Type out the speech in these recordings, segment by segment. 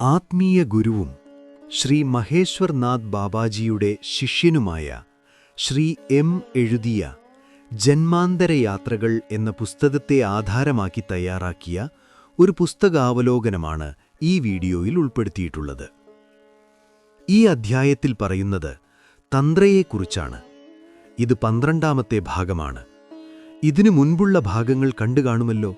ആത്മീയ ഗുരുവും ശ്രീ മഹേശ്വർ നാഥ് ബാബാജിയുടെ ശിഷ്യനുമായ ശ്രീ എം എഴുതിയ ജന്മാന്തരയാത്രകൾ എന്ന പുസ്തകത്തെ ആധാരമാക്കി തയ്യാറാക്കിയ ഒരു പുസ്തകാവലോകനമാണ് ഈ വീഡിയോയിൽ ഉൾപ്പെടുത്തിയിട്ടുള്ളത്. ഈ അധ്യായത്തിൽ പറയുന്നത് തന്ത്രയെക്കുറിച്ചാണ്. ഇത് പന്ത്രണ്ടാമത്തെ ഭാഗമാണ്. ഇതിനു മുൻപുള്ള ഭാഗങ്ങൾ കണ്ടുകാണുമല്ലോ.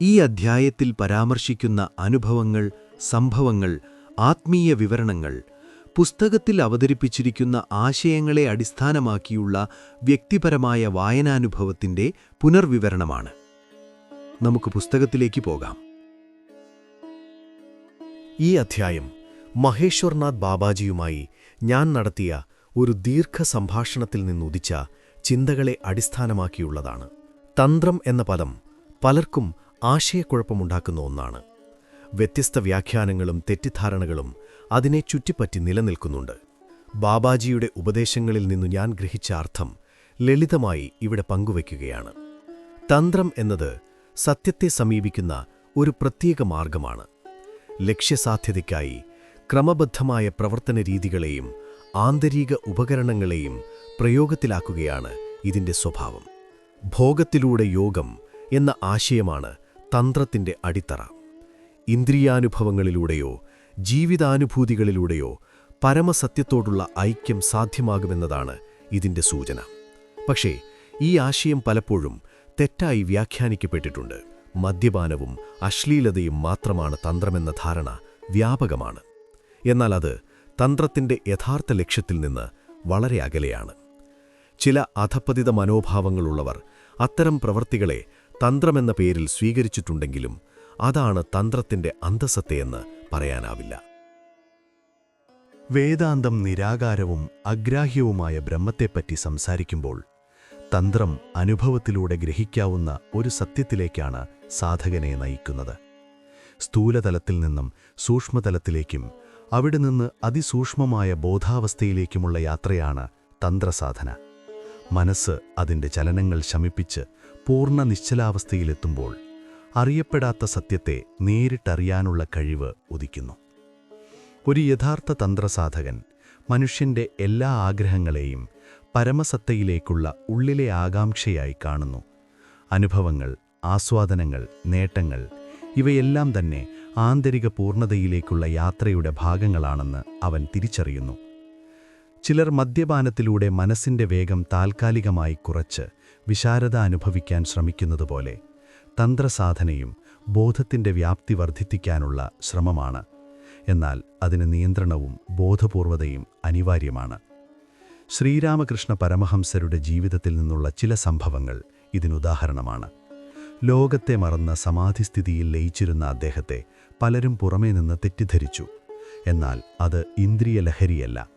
ഈ അധ്യായത്തിൽ പരാമർശിക്കുന്ന അനുഭവങ്ങൾ സംഭവങ്ങൾ ആത്മീയ വിവരണങ്ങൾ പുസ്തകത്തിൽ അവതരിപ്പിച്ചിരിക്കുന്ന ആശയങ്ങളെ അടിസ്ഥാനമാക്കിയുള്ള വ്യക്തിപരമായ വായനാനുഭവത്തിന്റെ പുനർവിവരണമാണ്. നമുക്ക് പുസ്തകത്തിലേക്ക് പോകാം. ഈ അധ്യായം മഹേശ്വർനാഥ് ബാബാജിയുമായി ഞാൻ നടത്തിയ ഒരു ദീർഘ സംഭാഷണത്തിൽ നിന്നുദിച്ച ചിന്തകളെ അടിസ്ഥാനമാക്കിയുള്ളതാണ്. തന്ത്രം എന്ന പദം പലർക്കും ആശയക്കുഴപ്പമുണ്ടാക്കുന്ന ഒന്നാണ്. വ്യത്യസ്ത വ്യാഖ്യാനങ്ങളും തെറ്റിദ്ധാരണകളും അതിനെ ചുറ്റിപ്പറ്റി നിലനിൽക്കുന്നുണ്ട്. ബാബാജിയുടെ ഉപദേശങ്ങളിൽ നിന്നു ഞാൻ ഗ്രഹിച്ച അർത്ഥം ലളിതമായി ഇവിടെ പങ്കുവയ്ക്കുകയാണ്. തന്ത്രം എന്നത് സത്യത്തെ സമീപിക്കുന്ന ഒരു പ്രത്യേക മാർഗമാണ്. ലക്ഷ്യസാധ്യതയ്ക്കായി ക്രമബദ്ധമായ പ്രവർത്തന രീതികളെയും ആന്തരിക ഉപകരണങ്ങളെയും പ്രയോഗത്തിലാക്കുകയാണ് ഇതിന്റെ സ്വഭാവം. ഭോഗത്തിലൂടെ യോഗം എന്ന ആശയമാണ് തന്ത്രത്തിന്റെ അടിത്തറ. ഇന്ദ്രിയാനുഭവങ്ങളിലൂടെയോ ജീവിതാനുഭൂതികളിലൂടെയോ പരമസത്യത്തോടുള്ള ഐക്യം സാധ്യമാകുമെന്നതാണ് ഇതിന്റെ സൂചന. പക്ഷേ ഈ ആശയം പലപ്പോഴും തെറ്റായി വ്യാഖ്യാനിക്കപ്പെട്ടിട്ടുണ്ട്. മദ്യപാനവും അശ്ലീലതയും മാത്രമാണ് തന്ത്രമെന്ന ധാരണ വ്യാപകമാണ്. എന്നാൽ അത് തന്ത്രത്തിന്റെ യഥാർത്ഥ ലക്ഷ്യത്തിൽ നിന്ന് വളരെ അകലെയാണ്. ചില അധപ്പതിത മനോഭാവങ്ങളുള്ളവർ അത്തരം പ്രവൃത്തികളെ തന്ത്രമെന്ന പേരിൽ സ്വീകരിച്ചിട്ടുണ്ടെങ്കിലും അതാണ് തന്ത്രത്തിന്റെ അന്തസത്തയെന്ന് പറയാനാവില്ല. വേദാന്തം നിരാകാരവും അഗ്രാഹ്യവുമായ ബ്രഹ്മത്തെപ്പറ്റി സംസാരിക്കുമ്പോൾ തന്ത്രം അനുഭവത്തിലൂടെ ഗ്രഹിക്കാവുന്ന ഒരു സത്യത്തിലേക്കാണ് സാധകനെ നയിക്കുന്നത്. സ്ഥൂലതലത്തിൽ നിന്നും സൂക്ഷ്മതലത്തിലേക്കും അവിടെ നിന്ന് അതിസൂക്ഷ്മമായ ബോധാവസ്ഥയിലേക്കുമുള്ള യാത്രയാണ് തന്ത്രസാധന. മനസ്സ് അതിന്റെ ചലനങ്ങൾ ശമിപ്പിച്ച് പൂർണ നിശ്ചലാവസ്ഥയിലെത്തുമ്പോൾ അറിയപ്പെടാത്ത സത്യത്തെ നേരിട്ടറിയാനുള്ള കഴിവ് ഉദിക്കുന്നു. ഒരു യഥാർത്ഥ തന്ത്രസാധകൻ മനുഷ്യന്റെ എല്ലാ ആഗ്രഹങ്ങളെയും പരമസത്തയിലേക്കുള്ള ഉള്ളിലെ ആകാംക്ഷയായി കാണുന്നു. അനുഭവങ്ങൾ ആസ്വാദനങ്ങൾ നേട്ടങ്ങൾ ഇവയെല്ലാം തന്നെ ആന്തരിക പൂർണതയിലേക്കുള്ള യാത്രയുടെ ഭാഗങ്ങളാണെന്ന് അവൻ തിരിച്ചറിയുന്നു. ചിലർ മദ്യപാനത്തിലൂടെ മനസ്സിന്റെ വേഗം താൽക്കാലികമായി കുറച്ച് വിശാരത അനുഭവിക്കാൻ ശ്രമിക്കുന്നതുപോലെ തന്ത്രസാധനയും ബോധത്തിന്റെ വ്യാപ്തി വർദ്ധിപ്പിക്കാനുള്ള ശ്രമമാണ്. എന്നാൽ അതിന് നിയന്ത്രണവും ബോധപൂർവതയും അനിവാര്യമാണ്. ശ്രീരാമകൃഷ്ണ പരമഹംസരുടെ ജീവിതത്തിൽ നിന്നുള്ള ചില സംഭവങ്ങൾ ഇതിനുദാഹരണമാണ്. ലോകത്തെ മറന്ന സമാധിസ്ഥിതിയിൽ ലയിച്ചിരുന്ന അദ്ദേഹത്തെ പലരും പുറമേ നിന്ന് തെറ്റിദ്ധരിച്ചു. എന്നാൽ അത് ഇന്ദ്രിയ ലഹരിയല്ല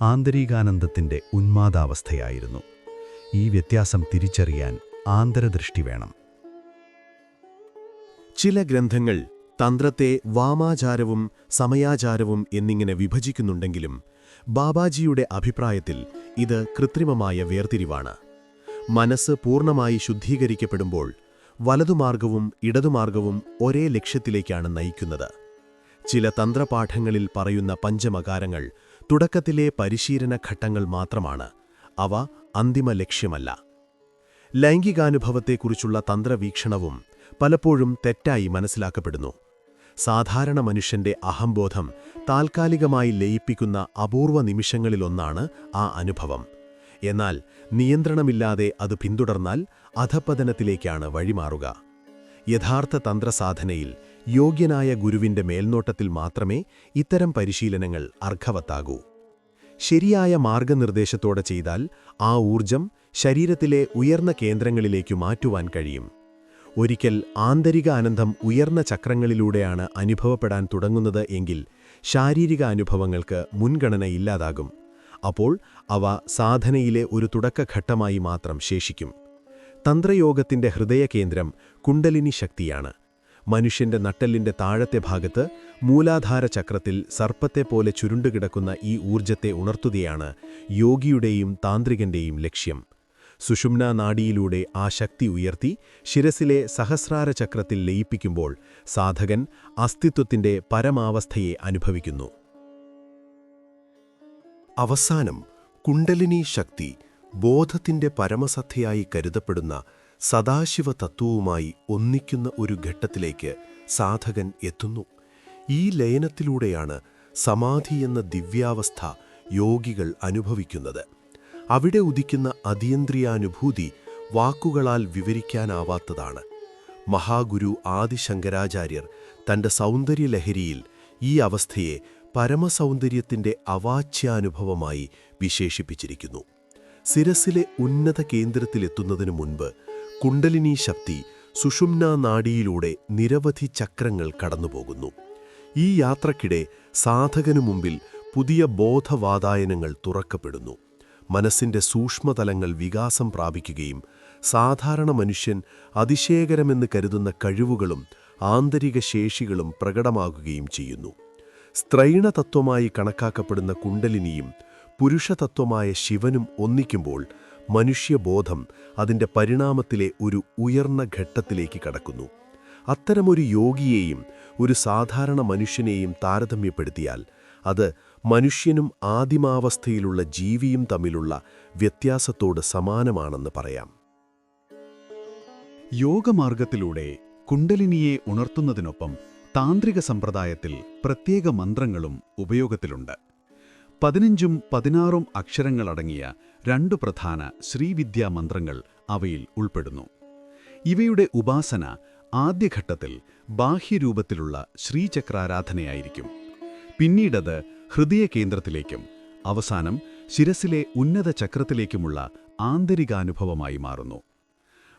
ആന്തരികാനന്ദത്തിന്റെ ഉന്മാദാവസ്ഥയായിരുന്നു. ഈ വ്യത്യാസം തിരിച്ചറിയാൻ ആന്തരദൃഷ്ടി വേണം. ചില ഗ്രന്ഥങ്ങൾ തന്ത്രത്തെ വാമാചാരവും സമയാചാരവും എന്നിങ്ങനെ വിഭജിക്കുന്നുണ്ടെങ്കിലും ബാബാജിയുടെ അഭിപ്രായത്തിൽ ഇത് കൃത്രിമമായ വേർതിരിവാണ്. മനസ്സ് പൂർണമായി ശുദ്ധീകരിക്കപ്പെടുമ്പോൾ വലതുമാർഗവും ഇടതുമാർഗവും ഒരേ ലക്ഷ്യത്തിലേക്കാണ് നയിക്കുന്നത്. ചില തന്ത്രപാഠങ്ങളിൽ പറയുന്ന പഞ്ചമകാരങ്ങൾ തുടക്കത്തിലെ പരിശീലന ഘട്ടങ്ങൾ മാത്രമാണ് അവ അന്തിമ ലക്ഷ്യമല്ല. ലൈംഗികാനുഭവത്തെക്കുറിച്ചുള്ള തന്ത്രവീക്ഷണവും പലപ്പോഴും തെറ്റായി മനസ്സിലാക്കപ്പെടുന്നു. സാധാരണ മനുഷ്യന്റെ അഹംബോധം താൽക്കാലികമായി ലയിപ്പിക്കുന്ന അപൂർവ നിമിഷങ്ങളിലൊന്നാണ് ആ അനുഭവം. എന്നാൽ നിയന്ത്രണമില്ലാതെ അത് പിന്തുടർന്നാൽ അധപ്പതനത്തിലേക്കാണ് വഴിമാറുക. യഥാർത്ഥ തന്ത്രസാധനയിൽ യോഗ്യനായ ഗുരുവിന്റെ മേൽനോട്ടത്തിൽ മാത്രമേ ഇത്തരം പരിശീലനങ്ങൾ അർഹവത്താകൂ. ശരിയായ മാർഗനിർദ്ദേശത്തോടെ ചെയ്താൽ ആ ഊർജം ശരീരത്തിലെ ഉയർന്ന കേന്ദ്രങ്ങളിലേക്കു മാറ്റുവാൻ കഴിയും. ഒരിക്കൽ ആന്തരിക ആനന്ദം ഉയർന്ന ചക്രങ്ങളിലൂടെയാണ് അനുഭവപ്പെടാൻ തുടങ്ങുന്നത് എങ്കിൽ ശാരീരിക അനുഭവങ്ങൾക്ക് മുൻഗണന ഇല്ലാതാകും. അപ്പോൾ അവ സാധനയിലെ ഒരു തുടക്കഘട്ടമായി മാത്രം ശേഷിക്കും. തന്ത്രയോഗത്തിന്റെ ഹൃദയകേന്ദ്രം കുണ്ടലിനി ശക്തിയാണ്. മനുഷ്യന്റെ നട്ടെല്ലിന്റെ താഴത്തെ ഭാഗത്ത് മൂലാധാര ചക്രത്തിൽ സർപ്പത്തെപ്പോലെ ചുരുണ്ടുകിടക്കുന്ന ഈ ഊർജത്തെ ഉണർത്തുകയാണ് യോഗിയുടെയും താന്ത്രികന്റെയും ലക്ഷ്യം. സുഷുമ്ന നാഡിയിലൂടെ ആ ശക്തി ഉയർത്തി ശിരസിലെ സഹസ്രാര ചക്രത്തിൽ ലയിപ്പിക്കുമ്പോൾ സാധകൻ അസ്തിത്വത്തിന്റെ പരമാവസ്ഥയെ അനുഭവിക്കുന്നു. അവസാനം കുണ്ടലിനി ശക്തി ബോധത്തിന്റെ പരമസത്തയായി കരുതപ്പെടുന്ന സദാശിവ തത്വവുമായി ഒന്നിക്കുന്ന ഒരു ഘട്ടത്തിലേക്ക് സാധകൻ എത്തുന്നു. ഈ ലയനത്തിലൂടെയാണ് സമാധി എന്ന ദിവ്യാവസ്ഥ യോഗികൾ അനുഭവിക്കുന്നത്. അവിടെ ഉദിക്കുന്ന അതീന്ദ്രിയാനുഭൂതി വാക്കുകളാൽ വിവരിക്കാനാവാത്തതാണ്. മഹാഗുരു ആദിശങ്കരാചാര്യർ തന്റെ സൗന്ദര്യലഹരിയിൽ ഈ അവസ്ഥയെ പരമസൗന്ദര്യത്തിന്റെ അവാച്യാനുഭവമായി വിശേഷിപ്പിച്ചിരിക്കുന്നു. സിരസിലെ ഉന്നത കേന്ദ്രത്തിലെത്തുന്നതിനു മുൻപ് കുണ്ടലിനി ശക്തി സുഷുമ്ന നാഡിയിലൂടെ നിരവധി ചക്രങ്ങൾ കടന്നുപോകുന്നു. ഈ യാത്രക്കിടെ സാധകനു മുമ്പിൽ പുതിയ ബോധവാതായനങ്ങൾ തുറക്കപ്പെടുന്നു. മനസ്സിന്റെ സൂക്ഷ്മതലങ്ങൾ വികാസം പ്രാപിക്കുകയും സാധാരണ മനുഷ്യൻ അതിശയകരമെന്ന് കരുതുന്ന കഴിവുകളും ആന്തരിക ശേഷികളും പ്രകടമാകുകയും ചെയ്യുന്നു. സ്ത്രൈണതത്വമായി കണക്കാക്കപ്പെടുന്ന കുണ്ടലിനിയും പുരുഷതത്വമായ ശിവനും ഒന്നിക്കുമ്പോൾ മനുഷ്യബോധം അതിന്റെ പരിണാമത്തിലെ ഒരു ഉയർന്ന ഘട്ടത്തിലേക്ക് കടക്കുന്നു. അത്തരമൊരു യോഗിയെയും ഒരു സാധാരണ മനുഷ്യനെയും താരതമ്യപ്പെടുത്തിയാൽ അത് മനുഷ്യനും ആദിമാവസ്ഥയിലുള്ള ജീവിയും തമ്മിലുള്ള വ്യത്യാസത്തോട് സമാനമാണെന്ന് പറയാം. യോഗമാർഗത്തിലൂടെ കുണ്ടലിനിയെ ഉണർത്തുന്നതിനൊപ്പം താന്ത്രിക സമ്പ്രദായത്തിൽ പ്രത്യേക മന്ത്രങ്ങളും ഉപയോഗത്തിലുണ്ട്. പതിനഞ്ചും പതിനാറും അക്ഷരങ്ങളടങ്ങിയ രണ്ടു പ്രധാന ശ്രീവിദ്യാ മന്ത്രങ്ങൾ അവയിൽ ഉൾപ്പെടുന്നു. ഇവയുടെ ഉപാസന ആദ്യഘട്ടത്തിൽ ബാഹ്യരൂപത്തിലുള്ള ശ്രീചക്രാരാധനയായിരിക്കും. പിന്നീടത് ഹൃദയകേന്ദ്രത്തിലേക്കും അവസാനം ശിരസിലെ ഉന്നത ചക്രത്തിലേക്കുമുള്ള ആന്തരികാനുഭവമായി മാറുന്നു.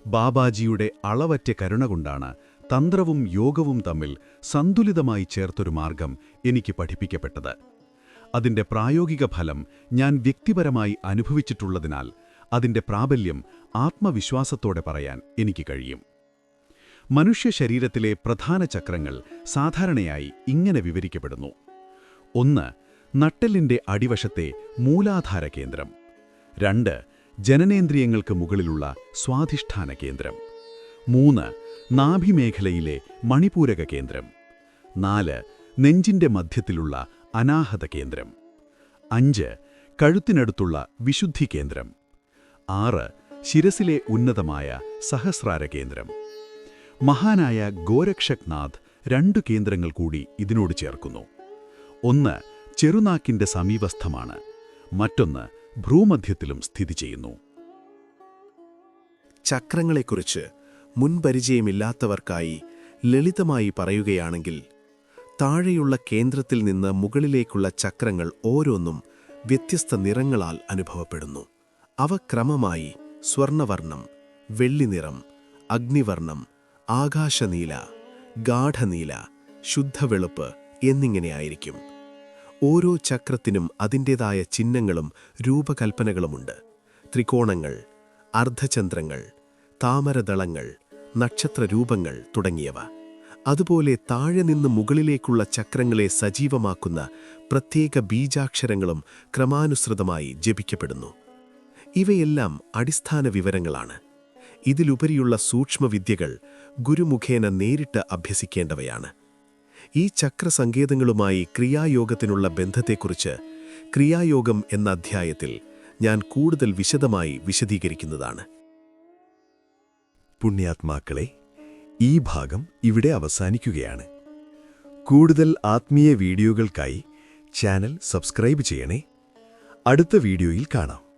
ബാബാജിയുടെ അളവറ്റ കരുണ കൊണ്ടാണ് തന്ത്രവും യോഗവും തമ്മിൽ സന്തുലിതമായി ചേർത്തൊരു മാർഗം എനിക്ക് പഠിപ്പിക്കപ്പെട്ടത്. അതിന്റെ പ്രായോഗിക ഫലം ഞാൻ വ്യക്തിപരമായി അനുഭവിച്ചിട്ടുള്ളതിനാൽ അതിന്റെ പ്രാബല്യം ആത്മവിശ്വാസത്തോടെ പറയാൻ എനിക്ക് കഴിയും. മനുഷ്യ ശരീരത്തിലെ പ്രധാന ചക്രങ്ങൾ സാധാരണയായി ഇങ്ങനെ വിവരിക്കപ്പെടുന്നു. ഒന്ന് നട്ടെല്ലിന്റെ അടിവശത്തെ മൂലാധാര കേന്ദ്രം. രണ്ട് ജനനേന്ദ്രിയങ്ങൾക്ക് മുകളിലുള്ള സ്വാധിഷ്ഠാന കേന്ദ്രം. മൂന്ന് നാഭിമേഖലയിലെ മണിപൂരക കേന്ദ്രം. നാല് നെഞ്ചിന്റെ മധ്യത്തിലുള്ള അനാഹത കേന്ദ്രം. അഞ്ച് കഴുത്തിനടുത്തുള്ള വിശുദ്ധി കേന്ദ്രം. ആറ് ശിരസിലെ ഉന്നതമായ സഹസ്രാര കേന്ദ്രം. മഹാനായ ഗോരക്ഷക്നാഥ് രണ്ടു കേന്ദ്രങ്ങൾ കൂടി ഇതിനോട് ചേർക്കുന്നു. ഒന്ന് ചെറുനാക്കിന്റെ സമീപസ്ഥമാണ്. മറ്റൊന്ന് ഭ്രൂമധ്യത്തിലും സ്ഥിതി ചെയ്യുന്നു. ചക്രങ്ങളെക്കുറിച്ച് മുൻപരിചയമില്ലാത്തവർക്കായി ലളിതമായി പറയുകയാണെങ്കിൽ താഴെയുള്ള കേന്ദ്രത്തിൽ നിന്ന് മുകളിലേക്കുള്ള ചക്രങ്ങൾ ഓരോന്നും വ്യത്യസ്ത നിറങ്ങളാൽ അനുഭവപ്പെടുന്നു. അവ ക്രമമായി സ്വർണവർണം വെള്ളിനിറം അഗ്നിവർണം ആകാശനീല ഗാഠനീല ശുദ്ധവെളുപ്പ് എന്നിങ്ങനെയായിരിക്കും. ഓരോ ചക്രത്തിനും അതിന്റേതായ ചിഹ്നങ്ങളും രൂപകൽപ്പനകളുമുണ്ട്. ത്രികോണങ്ങൾ അർദ്ധചന്ദ്രങ്ങൾ താമരദളങ്ങൾ നക്ഷത്രരൂപങ്ങൾ തുടങ്ങിയവ. അതുപോലെ താഴെ നിന്ന് മുകളിലേക്കുള്ള ചക്രങ്ങളെ സജീവമാക്കുന്ന പ്രത്യേക ബീജാക്ഷരങ്ങളും ക്രമാനുസൃതമായി ജപിക്കപ്പെടുന്നു. ഇവയെല്ലാം അടിസ്ഥാന വിവരങ്ങളാണ്. ഇതിലുപരിയുള്ള സൂക്ഷ്മവിദ്യകൾ ഗുരുമുഖേന നേരിട്ട് അഭ്യസിക്കേണ്ടവയാണ്. ഈ ചക്രസങ്കേതങ്ങളുമായി ക്രിയായോഗത്തിനുള്ള ബന്ധത്തെക്കുറിച്ച് ക്രിയായോഗം എന്ന അധ്യായത്തിൽ ഞാൻ കൂടുതൽ വിശദമായി വിശദീകരിക്കുന്നതാണ്. പുണ്യാത്മാക്കളെ ഈ ഭാഗം ഇവിടെ അവസാനിക്കുകയാണ്. കൂടുതൽ ആത്മീയ വീഡിയോകൾക്കായി ചാനൽ സബ്സ്ക്രൈബ് ചെയ്യണേ. അടുത്ത വീഡിയോയിൽ കാണാം.